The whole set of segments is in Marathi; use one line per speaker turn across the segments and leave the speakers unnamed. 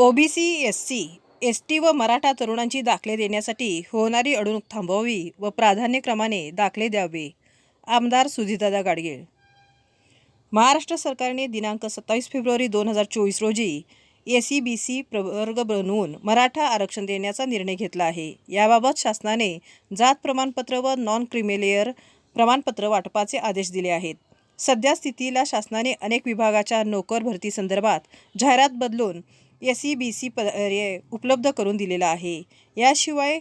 OBC S C S T व मराठा तरुणांची दाखले देण्यासाठी होणारी अडवणूक थांबवावी व प्राधान्यक्रमाने दाखले द्यावे आमदार सुधीरदादा गाडगीळ. महाराष्ट्र सरकारने दिनांक सत्तावीस फेब्रुवारी दोन हजार चोवीस रोजी एस सी बी सी प्रवर्ग बनवून मराठा आरक्षण देण्याचा निर्णय घेतला आहे. याबाबत शासनाने जात प्रमाणपत्र व नॉन क्रिमिलेअर प्रमाणपत्र वाटपाचे आदेश दिले आहेत. सध्या स्थितीला शासनाने अनेक विभागाच्या नोकर भरती संदर्भात जाहिरात बदलून एस सी बी सी पर्याय उपलब्ध करून दिलेला आहे. याशिवाय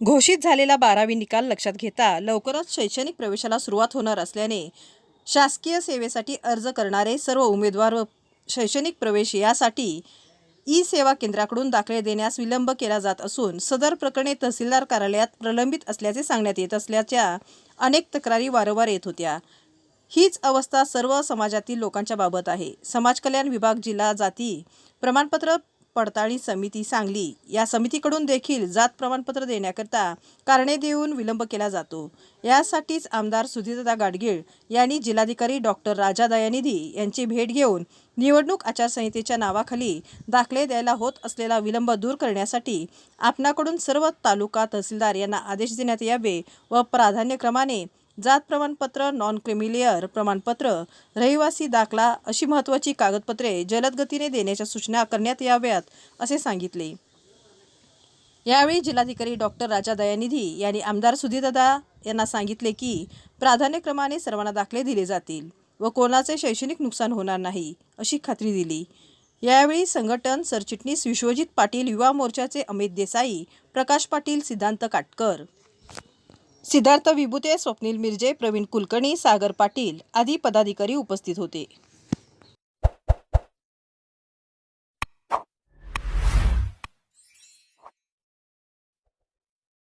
घोषित झालेला बारावी निकाल लक्षात घेता लवकरच शैक्षणिक प्रवेशाला सुरुवात होणार असल्याने शासकीय सेवेसाठी अर्ज करणारे सर्व उमेदवार व शैक्षणिक प्रवेश यासाठी ई सेवा केंद्राकडून दाखले देण्यास विलंब केला जात असून सदर प्रकरणे तहसीलदार कार्यालयात प्रलंबित असल्याचे सांगण्यात येत असल्याच्या अनेक तक्रारी वारंवार येत होत्या. हीच अवस्था सर्व समाजातील लोकांच्या बाबत आहे. समाज कल्याण विभाग जिल्हा जाती प्रमाणपत्र पडताळणी समिती सांगली. या समितीकडून देखील जात प्रमाणपत्र देण्याकरता कारणे देऊन विलंब केला जातो. यासाठीच आमदार सुधीरदा गाडगीळ यांनी जिल्हाधिकारी डॉक्टर राजा दयानिधी यांची भेट घेऊन निवडणूक आचारसंहितेच्या नावाखाली दाखले द्यायला होत असलेला विलंब दूर करण्यासाठी आपणाकडून सर्व तालुका तहसीलदार यांना आदेश देण्यात यावे व प्राधान्यक्रमाने जात प्रमाणपत्र नॉन क्रिमिलियर प्रमाणपत्र रहिवासी दाखला अशी महत्त्वाची कागदपत्रे जलद गतीने देण्याच्या सूचना करण्यात याव्यात असे सांगितले. यावेळी जिल्हाधिकारी डॉक्टर राजा दयानिधी यांनी आमदार सुधीरदादा यांना सांगितले की प्राधान्यक्रमाने सर्वांना दाखले दिले जातील व कोणाचे शैक्षणिक नुकसान होणार नाही अशी खात्री दिली. यावेळी संघटन सरचिटणीस विश्वजित पाटील युवा मोर्चाचे अमित देसाई प्रकाश पाटील सिद्धांत काटकर सिद्धार्थ विभुते स्वप्नील मिरजे प्रवीण कुलकर्णी सागर पाटील आदी पदाधिकारी उपस्थित होते.